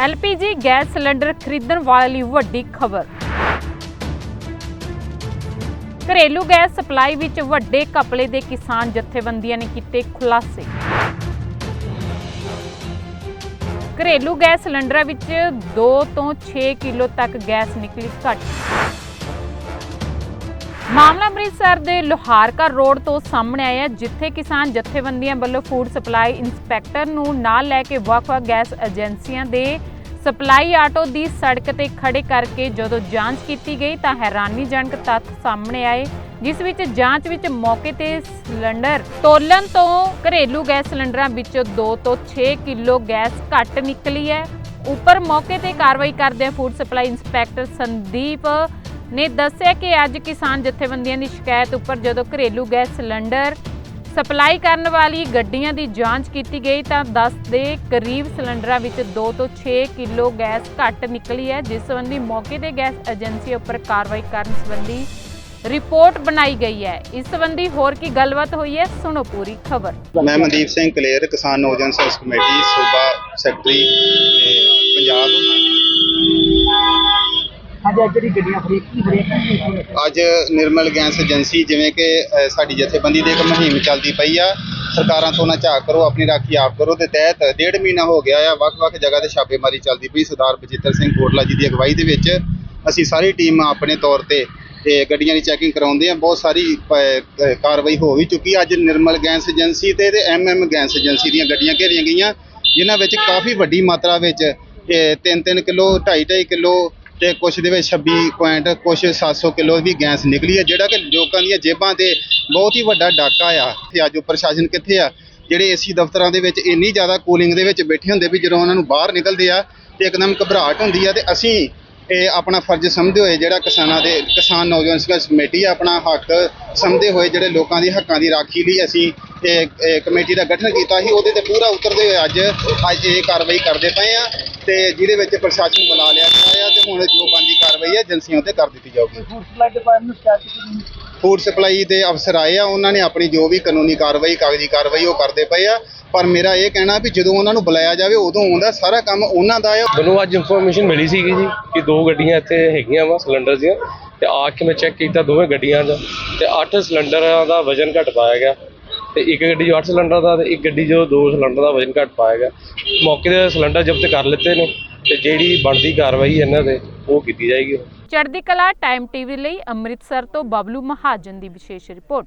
LPG gas cylinder ਖਰੀਦਣ ਵਾਲੇ ਲਈ ਵੱਡੀ ਖਬਰ। ਘਰੇਲੂ ਗੈਸ ਸਪਲਾਈ ਵਿੱਚ ਵੱਡੇ ਕਪਲੇ ਦੇ ਕਿਸਾਨ ਜਥੇਬੰਦੀਆਂ ਨੇ ਕੀਤੇ ਖੁਲਾਸੇ। ਘਰੇਲੂ ਗੈਸ ਸਿਲੰਡਰਾਂ ਵਿੱਚ 2 ਤੋਂ 6 ਕਿਲੋ ਤੱਕ ਗੈਸ ਨਿਕਲੀ ਘੱਟ। ਮਾਮਲਾ ਅੰਮ੍ਰਿਤਸਰ ਦੇ ਲੋਹਾਰਕਾ ਰੋਡ ਤੋਂ ਸਾਹਮਣੇ ਆਇਆ ਜਿੱਥੇ ਕਿਸਾਨ ਜਥੇਬੰਦੀਆਂ ਵੱਲੋਂ ਫੂਡ ਸਪਲਾਈ ਇੰਸਪੈਕਟਰ ਨੂੰ ਨਾਲ ਲੈ ਕੇ ਵੱਖ-ਵੱਖ ਗੈਸ ਏਜੰਸੀਆਂ ਦੇ ਸਪਲਾਈ ਆਟੋ ਦੀ ਸੜਕ ਤੇ ਖੜੇ ਕਰਕੇ ਜਦੋਂ ਜਾਂਚ ਕੀਤੀ ਗਈ ਤਾਂ ਹੈਰਾਨੀਜਨਕ ਤੱਥ ਸਾਹਮਣੇ ਆਏ, ਜਿਸ ਵਿੱਚ ਜਾਂਚ ਵਿੱਚ ਮੌਕੇ ਤੇ ਸਿਲੰਡਰ ਤੋਲਣ ਤੋਂ ਘਰੇਲੂ ਗੈਸ ਸਿਲੰਡਰਾਂ ਵਿੱਚੋਂ 2 ਤੋਂ 6 ਕਿਲੋ ਗੈਸ ਘੱਟ ਨਿਕਲੀ ਹੈ। ਉੱਪਰ ਮੌਕੇ ਤੇ ਕਾਰਵਾਈ ਕਰਦੇ ਫੂਡ ਸਪਲਾਈ ਇੰਸਪੈਕਟਰ ਸੰਦੀਪ ਨੇ ਦੱਸਿਆ ਕਿ ਅੱਜ ਕਿਸਾਨ ਜਥੇਬੰਦੀਆਂ ਦੀ ਸ਼ਿਕਾਇਤ ਉੱਪਰ ਜਦੋਂ ਘਰੇਲੂ ਗੈਸ ਸਿਲੰਡਰ ਸਪਲਾਈ ਕਰਨ ਵਾਲੀ ਗੱਡੀਆਂ ਦੀ ਜਾਂਚ ਕੀਤੀ ਗਈ ਤਾਂ 10 ਦੇ ਕਰੀਬ ਸਿਲੰਡਰਾਂ ਵਿੱਚ 2 ਤੋਂ 6 ਕਿਲੋ ਗੈਸ ਘੱਟ ਨਿਕਲੀ ਹੈ, ਜਿਸ ਸੰਬੰਧੀ ਮੌਕੇ ਤੇ ਗੈਸ ਏਜੰਸੀ ਉੱਪਰ ਕਾਰਵਾਈ ਕਰਨ ਸੰਬੰਧੀ ਰਿਪੋਰਟ ਬਣਾਈ ਗਈ ਹੈ। ਇਸ ਸੰਬੰਧੀ ਹੋਰ ਕੀ ਗੱਲਬਾਤ ਹੋਈ ਹੈ, ਸੁਣੋ ਪੂਰੀ ਖਬਰ। ਮੈਂ ਮਨਦੀਪ ਸਿੰਘ ਕਲੇਰ, ਕਿਸਾਨ ਨੌਜਵਾਨ ਸਰਵਿਸ ਕਮੇਟੀ, ਸੂਬਾ ਸੈਕਟਰੀ ਪੰਜਾਬ। ਅੱਜ ਜਿਹੜੀ ਗੱਡੀਆਂ ਫਰੀ ਕੀ ਫਰੀ ਅੱਜ ਨਿਰਮਲ ਗੈਸ ਏਜੰਸੀ ਜਿਵੇਂ ਕਿ ਅ, ਸਾਡੀ ਜਥੇਬੰਦੀ ਦੀ ਇੱਕ ਮੁਹਿੰਮ ਚੱਲਦੀ ਪਈ ਆ। ਸਰਕਾਰਾਂ ਤੋਂ ਨਾ ਝਾਕ ਕਰੋ ਆਪਣੀ ਰਾਖੀ ਆਪ ਕਰੋ ਦੇ ਤਹਿਤ ਡੇਢ ਮਹੀਨਾ ਹੋ ਗਿਆ ਆ। ਵੱਖ-ਵੱਖ ਜਗ੍ਹਾ ਤੇ ਛਾਪੇਮਾਰੀ ਚੱਲਦੀ ਪਈ। ਸਰਦਾਰ ਬਚਿੱਤਰ ਸਿੰਘ ਕੋਟਲਾ ਜੀ ਦੀ ਅਗਵਾਈ ਦੇ ਵਿੱਚ ਅਸੀਂ ਸਾਰੀ ਟੀਮ ਆਪਣੇ ਤੌਰ ਤੇ ਤੇ ਗੱਡੀਆਂ ਦੀ ਚੈਕਿੰਗ ਕਰਾਉਂਦੇ ਆ। ਬਹੁਤ ਸਾਰੀ ਪ- ਅ, ਕਾਰਵਾਈ ਹੋ ਵੀ ਚੁੱਕੀ। ਆ। ਅੱਜ ਨਿਰਮਲ ਗੈਸ ਏਜੰਸੀ ਤੇ ਤੇ ਐਮਐਮ ਗੈਸ ਏਜੰਸੀ ਦੀਆਂ ਗੱਡੀਆਂ ਘੇਰੀਆਂ ਗਈਆਂ ਜਿਨ੍ਹਾਂ ਵਿੱਚ ਕਾਫੀ ਵੱਡੀ ਮਾਤਰਾ ਵਿੱਚ 3-3 ਕਿਲੋ 2.5 ਕਿਲੋ ਤੇ ਕੁਛ ਦੇ ਵਿੱਚ 26 ਪੁਆਇੰਟ ਕੁਛ 700 ਕਿਲੋ ਵੀ ਗੈਸ ਨਿਕਲੀ ਹੈ, ਜਿਹੜਾ ਕਿ ਲੋਕਾਂ ਦੀਆਂ ਜੇਬਾਂ ਤੇ ਬਹੁਤ ਹੀ ਵੱਡਾ ਡਾਕਾ ਆ। ਤੇ ਅੱਜ ਉਹ ਪ੍ਰਸ਼ਾਸਨ ਕਿੱਥੇ ਆ? ਜਿਹੜੇ ਏਸੀ ਦਫ਼ਤਰਾਂ ਦੇ ਵਿੱਚ ਇੰਨੀ ਜ਼ਿਆਦਾ ਕੂਲਿੰਗ ਦੇ ਵਿੱਚ ਬੈਠੇ ਹੁੰਦੇ ਵੀ ਜਦੋਂ ਉਹਨਾਂ ਨੂੰ ਬਾਹਰ ਨਿਕਲਦੇ ਆ, ਤੇ ਇੱਕਦਮ ਘਬਰਾਹਟ ਹੁੰਦੀ ਆ, ਤੇ ਅਸੀਂ ਇਹ ਆਪਣਾ ਫਰਜ਼ ਸਮਝਦੇ ਹੋਏ ਜਿਹੜਾ ਕਿਸਾਨਾਂ ਦੇ, ਕਿਸਾਨ ਨੌਜਵਾਨ ਸੰਘਰਸ਼ ਕਮੇਟੀ ਆਪਣਾ ਹੱਕ ਸਮਝਦੇ ਹੋਏ ਜਿਹੜੇ ਲੋਕਾਂ ਦੇ ਹੱਕਾਂ ਦੀ ਰਾਖੀ ਲਈ ਅਸੀਂ ਇਹ ਕਮੇਟੀ ਦਾ ਗਠਨ ਕੀਤਾ ਸੀ, ਉਹਦੇ ਤੇ ਪੂਰਾ ਉਤਰਦੇ ਹੋਏ ਅੱਜ ਅੱਜ ਇਹ ਕਾਰਵਾਈ ਕਰਦੇ ਪਏ ਆ, ਤੇ ਜਿਹਦੇ ਵਿੱਚ ਪ੍ਰਸ਼ਾਸਨ ਬੁਲਾ ਲਿਆ ਗਿਆ ਹੁਣ ਜੋ ਬੰਦੀ ਕਾਰਵਾਈ ਹੈ ਏਜੰਸੀਆਂ ਤੇ ਕਰ ਦਿੱਤੀ ਜਾਊਗੀ। ਫੂਡ ਸਪਲਾਈ ਡਿਪਾਰਟਮੈਂਟ ਨੂੰ ਸ਼ਿਕਾਇਤ ਕੀਤੀ ਫੂਡ ਸਪਲਾਈ ਦੇ ਅਫਸਰ ਆਏ ਆ ਉਹਨਾਂ ਨੇ ਆਪਣੀ ਜੋ ਵੀ ਕਾਨੂੰਨੀ ਕਾਰਵਾਈ ਕਾਗਜ਼ੀ ਕਾਰਵਾਈ ਉਹ ਕਰਦੇ ਪਏ ਆ। ਪਰ ਮੇਰਾ ਇਹ ਕਹਿਣਾ ਵੀ ਜਦੋਂ ਉਹਨਾਂ ਨੂੰ ਬੁਲਾਇਆ ਜਾਵੇ ਉਦੋਂ ਆਉਂਦਾ ਸਾਰਾ ਕੰਮ ਉਹਨਾਂ ਦਾ ਆ। ਮੈਨੂੰ ਅੱਜ ਇਨਫੋਰਮੇਸ਼ਨ ਮਿਲੀ ਸੀਗੀ ਜੀ ਕਿ ਦੋ ਗੱਡੀਆਂ ਇੱਥੇ ਹੈਗੀਆਂ ਵਾ ਸਿਲੰਡਰ ਦੀਆਂ। ਤੇ ਆ ਕੇ ਮੈਂ ਚੈੱਕ ਕੀਤਾ ਦੋਵੇਂ ਗੱਡੀਆਂ ਦਾ। ਤੇ 8 ਸਿਲੰਡਰਾਂ ਦਾ ਵਜ਼ਨ ਘੱਟ ਪਾਇਆ ਗਿਆ। ਤੇ ਇੱਕ ਗੱਡੀ 'ਚੋਂ 8 ਸਿਲੰਡਰ ਦਾ ਤੇ ਇੱਕ ਗੱਡੀ 'ਚੋਂ 2 ਸਿਲੰਡਰ ਦਾ ਵਜ਼ਨ ਘੱਟ ਪਾਇਆ ਗਿਆ। ਮੌਕੇ ਦੇ ਸਿਲੰਡਰ ਜ਼ਬਤ ਕਰ ਲਿੱਤੇ ਨੇ। ਤੇ ਜਿਹੜੀ ਬਣਦੀ ਕਾਰਵਾਈ ਇਹਨਾਂ ਦੇ, ਉਹ ਕੀਤੀ ਜਾਏਗੀ। ਚੜ੍ਹਦੀ ਕਲਾ ਟਾਈਮ ਟੀਵੀ ਲਈ ਅੰਮ੍ਰਿਤਸਰ ਤੋਂ ਬਬਲੂ ਮਹਾਜਨ ਦੀ ਵਿਸ਼ੇਸ਼ ਰਿਪੋਰਟ।